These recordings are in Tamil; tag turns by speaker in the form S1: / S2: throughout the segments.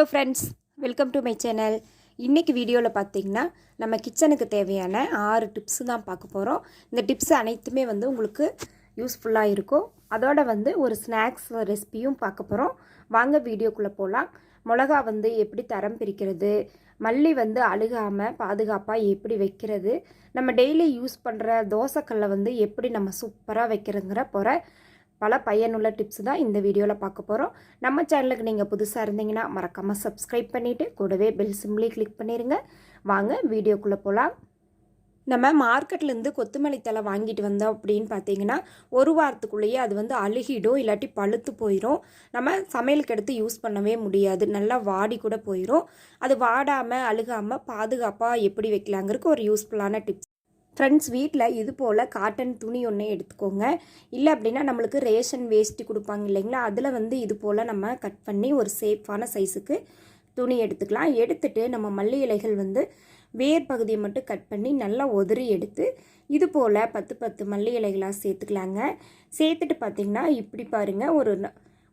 S1: Hello friends welcome to my channel இன்றைக்கி வீடியோவில் பார்த்தீங்கன்னா நம்ம கிச்சனுக்கு தேவையான ஆறு டிப்ஸு தான் பார்க்க போகிறோம் இந்த டிப்ஸ் அனைத்துமே வந்து உங்களுக்கு யூஸ்ஃபுல்லாக இருக்கும். அதோட வந்து ஒரு ஸ்நாக்ஸ் ரெசிபியும் பார்க்க போகிறோம் வாங்க வீடியோக்குள்ளே போகலாம் மிளகா வந்து எப்படி தரம் பிரிக்கிறது? மல்லி வந்து அழுகாமல் பாதுகாப்பாக எப்படி வைக்கிறது? நம்ம டெய்லி யூஸ் பண்ணுற தோசைக்கல்லை வந்து எப்படி நம்ம சூப்பராக வைக்கிறதுங்கிற போகிற பல பயனுள்ள டிப்ஸ் தான் இந்த வீடியோவில் பார்க்க போகிறோம் நம்ம சேனலுக்கு நீங்கள் புதுசாக இருந்தீங்கன்னா மறக்காமல் சப்ஸ்கிரைப் பண்ணிவிட்டு கூடவே பெல் சிம்லி கிளிக் பண்ணிடுங்க வாங்க வீடியோக்குள்ளே போகலாம் நம்ம மார்க்கெட்லேருந்து கொத்தமல்லி தலை வாங்கிட்டு வந்தோம் அப்படின்னு பார்த்தீங்கன்னா ஒரு வாரத்துக்குள்ளேயே அது வந்து அழுகிடும் இல்லாட்டி பழுத்து போயிடும் நம்ம சமையலுக்கு எடுத்து யூஸ் பண்ணவே முடியாது. நல்லா வாடி கூட போயிடும் அது வாடாமல் அழுகாமல் பாதுகாப்பாக எப்படி வைக்கலாங்கிறதுக்கு ஒரு யூஸ்ஃபுல்லான டிப்ஸ் ஃப்ரெண்ட்ஸ் வீட்டில் இது போல் காட்டன் துணி ஒன்றே எடுத்துக்கோங்க. இல்லை அப்படின்னா நம்மளுக்கு ரேஷன் வேஷ்டி கொடுப்பாங்க இல்லைங்களா? அதில் வந்து இது போல் நம்ம கட் பண்ணி ஒரு சேஃபான சைஸுக்கு துணி எடுத்துக்கலாம். எடுத்துட்டு நம்ம மல்லி இலைகள் வந்து வேர் பகுதியை மட்டும் கட் பண்ணி நல்லா உதறி எடுத்து இது போல் பத்து பத்து மல்லி இலைகளாக சேர்த்துக்கலாங்க. சேர்த்துட்டு பார்த்திங்கன்னா இப்படி பாருங்கள் ஒரு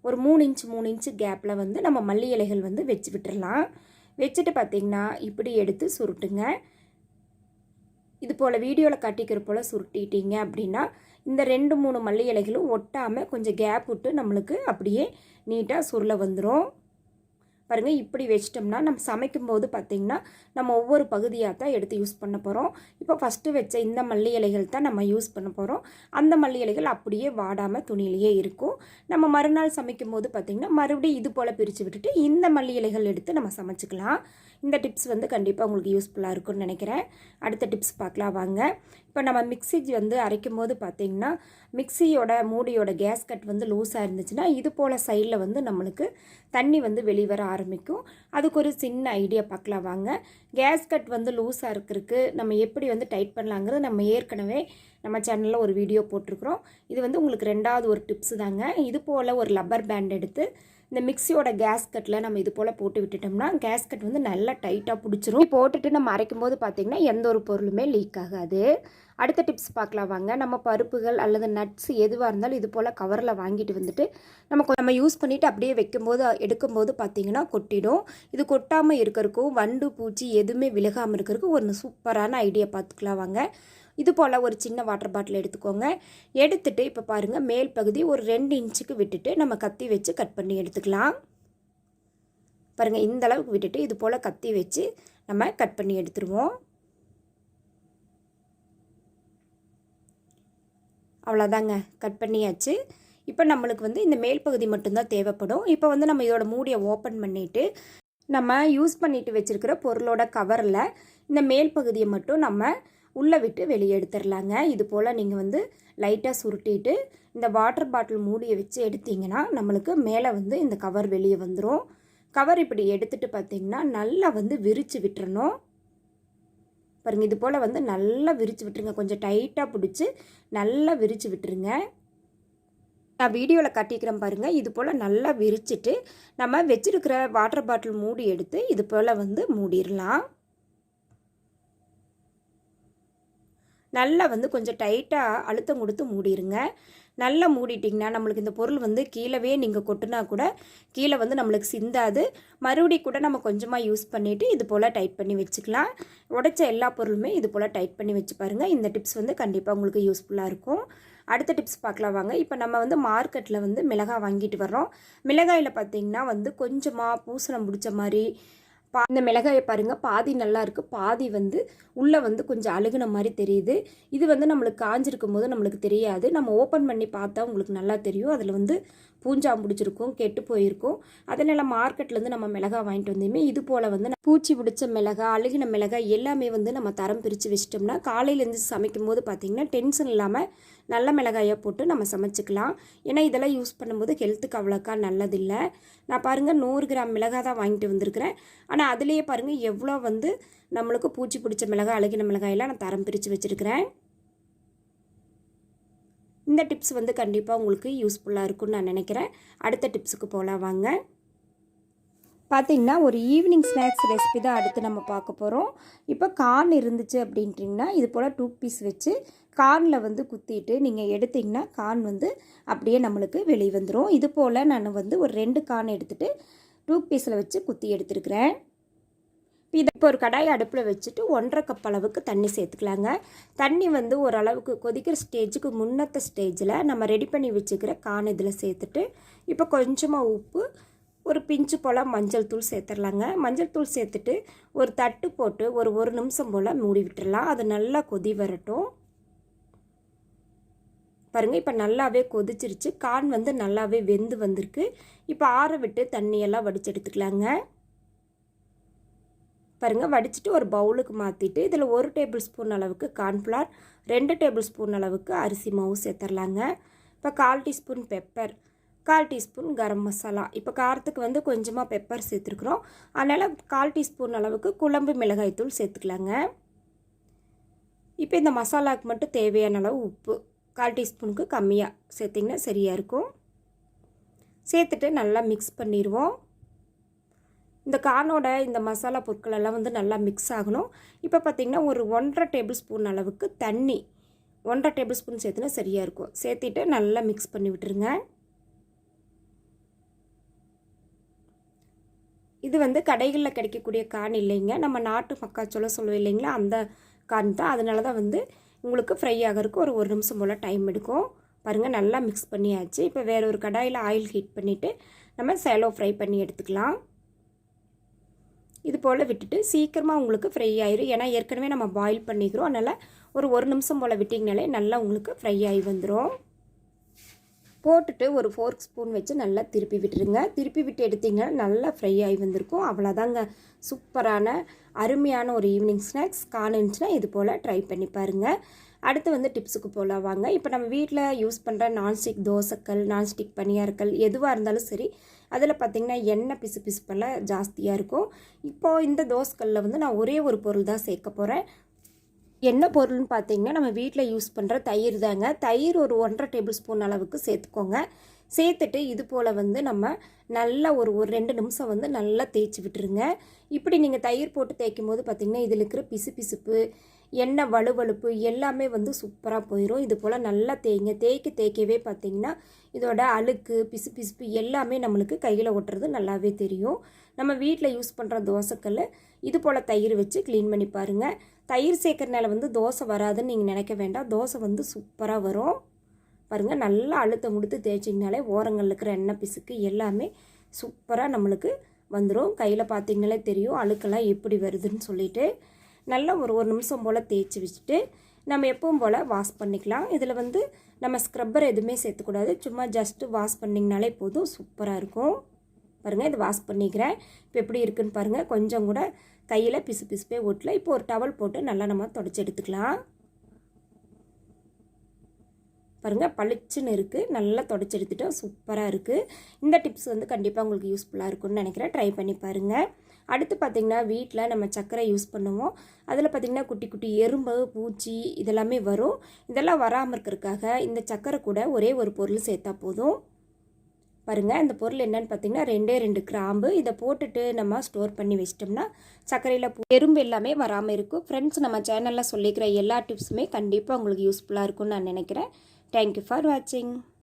S1: ஒரு மூணு இன்ச் மூணு இன்ச்சு கேப்பில் வந்து நம்ம மல்லி இலைகள் வந்து வச்சு விட்டுறலாம். வச்சுட்டு பார்த்திங்கன்னா இப்படி எடுத்து சுருட்டுங்க. இது போல் வீடியோவில் காட்டிக்கிற போல் சுருட்டிட்டீங்க அப்படின்னா இந்த ரெண்டு மூணு மல்லி இலைகளும் ஒட்டாமல் கொஞ்சம் கேப் விட்டு நம்மளுக்கு அப்படியே நீட்டாக சுருள வந்துடும் பாருங்கள் இப்படி வச்சிட்டோம்னா நம்ம சமைக்கும் போது பார்த்திங்கன்னா நம்ம ஒவ்வொரு பகுதியாக தான் எடுத்து யூஸ் பண்ண போகிறோம் இப்போ ஃபஸ்ட்டு வச்ச இந்த மல்லி இலைகள் தான் நம்ம யூஸ் பண்ண போகிறோம் அந்த மல்லி இலைகள் அப்படியே வாடாமல் துணியிலேயே இருக்கும். நம்ம மறுநாள் சமைக்கும் போது பார்த்திங்கன்னா மறுபடியும் இது போல் பிரித்து விட்டுட்டு இந்த மல்லி இலைகள் எடுத்து நம்ம சமைச்சிக்கலாம். இந்த டிப்ஸ் வந்து கண்டிப்பாக உங்களுக்கு யூஸ்ஃபுல்லாக இருக்கும்னு நினைக்கிறேன். அடுத்த டிப்ஸ் பார்க்கலாம் வாங்க. இப்போ நம்ம மிக்ஸி வந்து அரைக்கும் போது பார்த்திங்கன்னா மிக்ஸியோட மூடியோட கேஸ் கட் வந்து லூஸாக இருந்துச்சுன்னா இது போல் சைடில் வந்து நம்மளுக்கு தண்ணி வந்து வெளிவர ஆரம்பிக்கும். அதுக்கு ஒரு சின்ன ஐடியா பார்க்கலாம் வாங்க. கேஸ் கட் வந்து லூஸாக இருக்கிறதுக்கு நம்ம எப்படி வந்து டைட் பண்ணலாங்கிறது நம்ம ஏற்கனவே நம்ம சேனலில் ஒரு வீடியோ போட்டிருக்கிறோம். இது வந்து உங்களுக்கு ரெண்டாவது ஒரு டிப்ஸு தாங்க. இது போல் ஒரு லப்பர் பேண்ட் எடுத்து இந்த மிக்ஸியோட கேஸ்கட்டில் நம்ம இது போல் போட்டு விட்டுட்டோம்னா கேஸ்கட் வந்து நல்லா டைட்டாக பிடிச்சிரும். போட்டுட்டு நம்ம அரைக்கும் போது பார்த்திங்கன்னா எந்த ஒரு பொருளுமே லீக் ஆகாது. அடுத்த டிப்ஸ் பார்க்கலாம் வாங்க. நம்ம பருப்புகள் அல்லது நட்ஸ் எதுவாக இருந்தாலும் இது போல் கவரில் வாங்கிட்டு வந்துட்டு நம்ம நம்ம யூஸ் பண்ணிவிட்டு அப்படியே வைக்கும்போது எடுக்கும்போது பார்த்திங்கன்னா கொட்டிடும். இது கொட்டாமல் இருக்கிறக்கும் வண்டு பூச்சி எதுவுமே விலகாமல் இருக்கிறதுக்கு ஒரு சூப்பரான ஐடியா பார்த்துக்கலாம் வாங்க. இது போல் ஒரு சின்ன வாட்டர் பாட்டில் எடுத்துக்கோங்க. எடுத்துகிட்டு இப்போ பாருங்கள் மேல் பகுதி ஒரு ரெண்டு இன்ச்சுக்கு விட்டுட்டு நம்ம கத்தி வச்சு கட் பண்ணி எடுத்துக்கலாம். பாருங்கள் இந்த அளவுக்கு விட்டுட்டு இது போல் கத்தி வச்சு நம்ம கட் பண்ணி எடுத்துருவோம். அவ்வளோதாங்க கட் பண்ணியாச்சு. இப்போ நம்மளுக்கு வந்து இந்த மேல் பகுதி மட்டும்தான் தேவைப்படும். இப்போ வந்து நம்ம இதோட மூடியை ஓப்பன் பண்ணிவிட்டு நம்ம யூஸ் பண்ணிட்டு வச்சிருக்கிற பொருளோட கவரில் இந்த மேல் பகுதியை மட்டும் நம்ம உள்ளே விட்டு வெளியே எடுத்துடலாங்க. இது போல் நீங்கள் வந்து லைட்டாக சுருட்டிட்டு இந்த வாட்டர் பாட்டில் மூடியை வச்சு எடுத்தீங்கன்னா நம்மளுக்கு மேலே வந்து இந்த கவர் வெளியே வந்துடும் கவர் இப்படி எடுத்துகிட்டு பார்த்தீங்கன்னா நல்லா வந்து விரித்து விட்டுறணும். பாருங்க இது போல் வந்து நல்லா விரித்து விட்டுருங்க. கொஞ்சம் டைட்டாக பிடிச்சி நல்லா விரித்து விட்டுருங்க. நான் வீடியோவில் கட்டிக்கிறேன் பாருங்கள் இது போல் நல்லா விரிச்சிட்டு நம்ம வச்சிருக்கிற வாட்டர் பாட்டில் மூடி எடுத்து இது போல் வந்து மூடிடலாம். நல்லா வந்து கொஞ்சம் டைட்டாக அழுத்தம் கொடுத்து மூடிடுங்க நல்லா மூடிட்டிங்கன்னா நம்மளுக்கு இந்த பொருள் வந்து கீழவே நீங்கள் கொட்டினா கூட கீழே வந்து நம்மளுக்கு சிந்தாது. மறுபடி கூட நம்ம கொஞ்சமாக யூஸ் பண்ணிவிட்டு இது போல் டைட் பண்ணி வச்சுக்கலாம். உடைச்ச எல்லா பொருளுமே இது போல் டைட் பண்ணி வச்சு பாருங்கள் இந்த டிப்ஸ் வந்து கண்டிப்பாக உங்களுக்கு யூஸ்ஃபுல்லாக இருக்கும். அடுத்த டிப்ஸ் பார்க்கலாம் வாங்க. இப்போ நம்ம வந்து மார்க்கெட்டில் வந்து மிளகாய் வாங்கிட்டு வர்றோம். மிளகாயில் பார்த்தீங்கன்னா வந்து கொஞ்சமாக பூசணம் பிடிச்ச மாதிரி பா இந்த மிளகாயை பாருங்கள் பாதி நல்லா இருக்குது பாதி வந்து உள்ளே வந்து கொஞ்சம் அழுகுன மாதிரி தெரியுது. இது வந்து நம்மளுக்கு காஞ்சிருக்கும் போது நம்மளுக்கு தெரியாது. நம்ம ஓப்பன் பண்ணி பார்த்தா உங்களுக்கு நல்லா தெரியும். அதில் வந்து பூஞ்சாம் பிடிச்சிருக்கும் கெட்டு போயிருக்கும். அதனால் மார்க்கெட்லேருந்து நம்ம மிளகா வாங்கிட்டு வந்தோமே இது போல் வந்து பூச்சி பிடிச்ச மிளகா அழுகின மிளகாய் எல்லாமே வந்து நம்ம தரம் பிரித்து வச்சிட்டோம்னா காலையிலேருந்து சமைக்கும் போது பார்த்திங்கன்னா டென்ஷன் இல்லாமல் நல்ல மிளகாயை போட்டு நம்ம சமைச்சிக்கலாம். ஏன்னா இதெல்லாம் யூஸ் பண்ணும்போது ஹெல்த்துக்கு அவ்வளோக்கா நல்லதில்லை. நான் பாருங்கள் நூறு கிராம் மிளகா தான் வாங்கிட்டு வந்திருக்கிறேன். ஆனால் அதுலேயே பாருங்கள் எவ்வளோ வந்து நம்மளுக்கு பூச்சி பிடிச்ச மிளகாய் அழுகின மிளகாயெல்லாம் நான் தரம் பிரித்து வச்சுருக்கிறேன். இந்த டிப்ஸ் வந்து கண்டிப்பாக உங்களுக்கு யூஸ்ஃபுல்லாக இருக்கும்னு நான் நினைக்கிறேன். அடுத்த டிப்ஸுக்கு போகலாம் வாங்க. பார்த்தீங்கன்னா ஒரு ஈவினிங் ஸ்நாக்ஸ் ரெசிபி தான் அடுத்து நம்ம பார்க்க போகிறோம் இப்போ கார்ன் இருந்துச்சு அப்படின்ட்டிங்கன்னா இது போல் டூ பீஸ் வச்சு கார்னில் வந்து குத்திட்டு நீங்கள் எடுத்திங்கன்னா கார்ன் வந்து அப்படியே நம்மளுக்கு வெளியே வந்துடும் இது போல் நான் வந்து ஒரு ரெண்டு கார்ன் எடுத்துகிட்டு டூ பீஸில் வச்சு குத்தி எடுத்துருக்கிறேன். இதை இப்போ ஒரு கடாயை அடுப்பில் வச்சுட்டு ஒன்றரை கப் அளவுக்கு தண்ணி சேர்த்துக்கலாங்க. தண்ணி வந்து ஓரளவுக்கு கொதிக்கிற ஸ்டேஜுக்கு முன்னத்த ஸ்டேஜில் நம்ம ரெடி பண்ணி வச்சுக்கிற கான் இதில் சேர்த்துட்டு இப்போ கொஞ்சமாக உப்பு ஒரு பிஞ்சு போல் மஞ்சள் தூள் சேர்த்துடலாங்க மஞ்சள் தூள் சேர்த்துட்டு ஒரு தட்டு போட்டு ஒரு ஒரு நிமிஷம் போல் மூடி விட்டுடலாம் அது நல்லா கொதி வரட்டும். பாருங்கள் இப்போ நல்லாவே கொதிச்சிருச்சு. கான் வந்து நல்லாவே வெந்து வந்திருக்கு. இப்போ ஆற விட்டு தண்ணியெல்லாம் வடித்து எடுத்துக்கலாங்க. பாருங்கள் வடிச்சிட்டு ஒரு பவுலுக்கு மாற்றிட்டு இதில் ஒரு டேபிள் ஸ்பூன் அளவுக்கு கார்ன்ஃப்ளார் ரெண்டு டேபிள் ஸ்பூன் அளவுக்கு அரிசி மாவு சேர்த்துர்லாங்க இப்போ கால் டீஸ்பூன் பெப்பர் கால் டீஸ்பூன் கரம் மசாலா. இப்போ காரத்துக்கு வந்து கொஞ்சமாக பெப்பர் சேர்த்துருக்குறோம். அதனால் கால் டீஸ்பூன் அளவுக்கு குழம்பு மிளகாய்த்தூள் சேர்த்துக்கலாங்க. இப்போ இந்த மசாலாவுக்கு மட்டும் தேவையான அளவு உப்பு கால் டீஸ்பூனுக்கு கம்மியாக சேர்த்திங்கன்னா சரியாக இருக்கும். சேர்த்துட்டு நல்லா மிக்ஸ் பண்ணிடுவோம் இந்த கானோட இந்த மசாலா பொருட்கள் எல்லாம் வந்து நல்லா மிக்ஸ் ஆகணும். இப்போ பார்த்திங்கன்னா ஒரு ஒன்றரை டேபிள் ஸ்பூன் அளவுக்கு தண்ணி ஒன்றரை டேபிள் ஸ்பூன் சேர்த்துனா சரியாக இருக்கும். சேர்த்துட்டு நல்லா மிக்ஸ் பண்ணி விட்டுருங்க. இது வந்து கடைகளில் கிடைக்கக்கூடிய கான் இல்லைங்க. நம்ம நாட்டு மக்காச்சோளம் சொல்லுவோம் இல்லைங்களா அந்த கான் தான். அதனால தான் வந்து உங்களுக்கு ஃப்ரை ஆகிறதுக்கு ஒரு ஒரு நிமிஷம் போல் டைம் எடுக்கும். பாருங்கள் நல்லா மிக்ஸ் பண்ணியாச்சு. இப்போ வேறு ஒரு கடாயில் ஆயில் ஹீட் பண்ணிவிட்டு நம்ம சேலோ ஃப்ரை பண்ணி எடுத்துக்கலாம். இது போல் விட்டுட்டு சீக்கிரமாக உங்களுக்கு ஃப்ரை ஆயிரும். ஏன்னா ஏற்கனவே நம்ம பாயில் பண்ணிக்கிறோம். அதனால் ஒரு ஒரு நிமிஷம் போல் விட்டிங்கனாலே நல்லா உங்களுக்கு ஃப்ரை ஆகி வந்துடும் போட்டுட்டு ஒரு ஃபோர்க் ஸ்பூன் வச்சு நல்லா திருப்பி விட்டுருங்க. திருப்பி விட்டு எடுத்திங்கன்னா நல்லா ஃப்ரை ஆகி வந்திருக்கும். அவ்வளோதாங்க சூப்பரான அருமையான ஒரு ஈவினிங் ஸ்நாக்ஸ் காணுச்சுன்னா இது போல் ட்ரை பண்ணி பாருங்கள் அடுத்து வந்து டிப்ஸுக்கு போல வாங்க. இப்போ நம்ம வீட்டில் யூஸ் பண்ணுற நான்ஸ்டிக் தோசைக்கல் நான்ஸ்டிக் பனியார்கள் எதுவாக இருந்தாலும் சரி அதில் பார்த்திங்கன்னா எண்ணெய் பிசு பிசுப்பெல்லாம் ஜாஸ்தியாக இருக்கும். இப்போது இந்த தோசைக்கல்லில் வந்து நான் ஒரே ஒரு பொருள் தான் சேர்க்க போகிறேன் என்ன பொருள்னு பார்த்தீங்கன்னா நம்ம வீட்டில் யூஸ் பண்ணுற தயிர் தாங்க. தயிர் ஒரு ஒன்றரை டேபிள் ஸ்பூன் அளவுக்கு சேர்த்துக்கோங்க. சேர்த்துட்டு இது போல் வந்து நம்ம நல்லா ஒரு ஒரு ரெண்டு நிமிஷம் வந்து நல்லா தேய்ச்சி விட்டுருங்க. இப்படி நீங்கள் தயிர் போட்டு தேய்க்கும் போது பார்த்திங்கன்னா இதில் இருக்கிற பிசு பிசுப்பு எண்ணெய் வலுவழுப்பு எல்லாமே வந்து சூப்பராக போயிடும் இது போல் நல்லா தேய்ங்க தேய்க்க தேய்க்கவே பார்த்திங்கன்னா இதோட அழுக்கு பிசு பிசுப்பு எல்லாமே நம்மளுக்கு கையில் ஒட்டுறது நல்லாவே தெரியும். நம்ம வீட்டில் யூஸ் பண்ணுற தோசைக்கல் இது போல் தயிர் வச்சு க்ளீன் பண்ணி பாருங்கள் தயிர் சேர்க்கறனால வந்து தோசை வராதுன்னு நீங்கள் நினைக்க வேண்டாம். தோசை வந்து சூப்பராக வரும். பாருங்கள் நல்லா அழுத்தம் கொடுத்து தேய்ச்சிங்கனாலே ஓரங்களில் இருக்கிற எண்ணெய் பிசுக்கு எல்லாமே சூப்பராக நம்மளுக்கு வந்துடும் கையில் பார்த்திங்கனாலே தெரியும் அழுக்கெல்லாம் எப்படி வருதுன்னு சொல்லிட்டு. நல்லா ஒரு ஒரு நிமிஷம் போல் தேய்ச்சி வச்சுட்டு நம்ம எப்பவும் போல் வாஷ் பண்ணிக்கலாம். இதில் வந்து நம்ம ஸ்க்ரப்பர் எதுவுமே சேர்த்துக்கூடாது. சும்மா ஜஸ்ட்டு வாஷ் பண்ணிங்கனாலே போதும். சூப்பராக இருக்கும். பாருங்கள் இது வாஷ் பண்ணிக்கிறேன். இப்போ எப்படி இருக்குன்னு பாருங்கள் கொஞ்சம் கூட கையில் பிசு பிசுப்பே ஓட்டல இப்போ ஒரு டவல் போட்டு நல்லா நம்ம தொடச்சி எடுத்துக்கலாம். பாருங்கள் பளிச்சுன்னு இருக்குது நல்லா தொடச்சி எடுத்துட்டோம் சூப்பராக இருக்குது இந்த டிப்ஸ் வந்து கண்டிப்பாக உங்களுக்கு யூஸ்ஃபுல்லாக இருக்கும்னு நினைக்கிறேன். ட்ரை பண்ணி பாருங்கள் அடுத்து பார்த்திங்கன்னா வீட்டில் நம்ம சர்க்கரை யூஸ் பண்ணுவோம். அதில் பார்த்திங்கன்னா குட்டி குட்டி எறும்பு பூச்சி இதெல்லாமே வரும். இதெல்லாம் வராமல் இருக்கிறதுக்காக இந்த சர்க்கரை கூட ஒரே ஒரு பொருள் சேர்த்தா போதும். பாருங்கள் அந்த பொருள் என்னென்னு பார்த்தீங்கன்னா ரெண்டே ரெண்டு கிராம்பு. இதை போட்டுட்டு நம்ம ஸ்டோர் பண்ணி வச்சிட்டோம்னா சர்க்கரையில் எறும்பு எல்லாமே வராமல் இருக்கும். ஃப்ரெண்ட்ஸ் நம்ம சேனலில் சொல்லிக்கிற எல்லா டிப்ஸுமே கண்டிப்பாக உங்களுக்கு யூஸ்ஃபுல்லாக இருக்கும்னு நான் நினைக்கிறேன். தேங்க்யூ ஃபார் வாட்சிங்